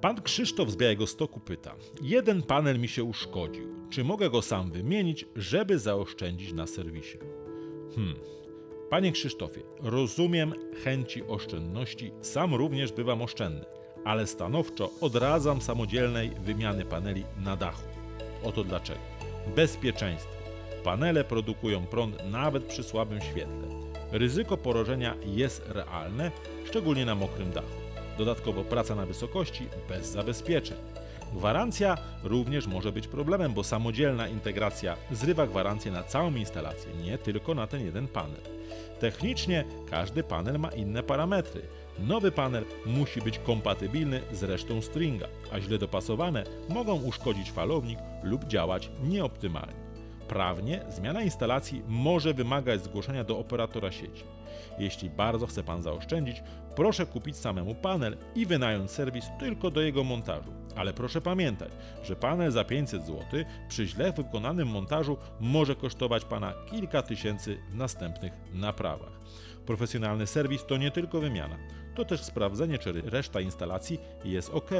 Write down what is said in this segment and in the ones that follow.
Pan Krzysztof z Białego Stoku pyta: Jeden panel mi się uszkodził. Czy mogę go sam wymienić, żeby zaoszczędzić na serwisie? Hmm. Panie Krzysztofie, rozumiem chęci oszczędności, sam również bywam oszczędny, ale stanowczo odradzam samodzielnej wymiany paneli na dachu. Oto dlaczego. Bezpieczeństwo. Panele produkują prąd nawet przy słabym świetle. Ryzyko porażenia jest realne, szczególnie na mokrym dachu. Dodatkowo praca na wysokości bez zabezpieczeń. Gwarancja również może być problemem, bo samodzielna integracja zrywa gwarancję na całą instalację, nie tylko na ten jeden panel. Technicznie każdy panel ma inne parametry. Nowy panel musi być kompatybilny z resztą stringa, a źle dopasowane mogą uszkodzić falownik lub działać nieoptymalnie. Prawnie zmiana instalacji może wymagać zgłoszenia do operatora sieci. Jeśli bardzo chce Pan zaoszczędzić, proszę kupić samemu panel i wynająć serwis tylko do jego montażu. Ale proszę pamiętać, że panel za 500 zł przy źle wykonanym montażu może kosztować Pana kilka tysięcy w następnych naprawach. Profesjonalny serwis to nie tylko wymiana, to też sprawdzenie, czy reszta instalacji jest ok,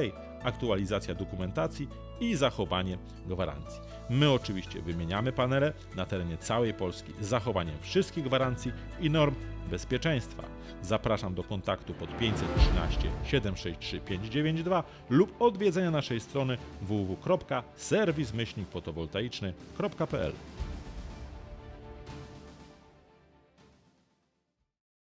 aktualizacja dokumentacji i zachowanie gwarancji. My oczywiście wymieniamy panele na terenie całej Polski z zachowaniem wszystkich gwarancji i norm bezpieczeństwa. Zapraszam do kontaktu pod 513 763 592 lub odwiedzenia naszej strony www.serwismyślnikfotowoltaiczny.pl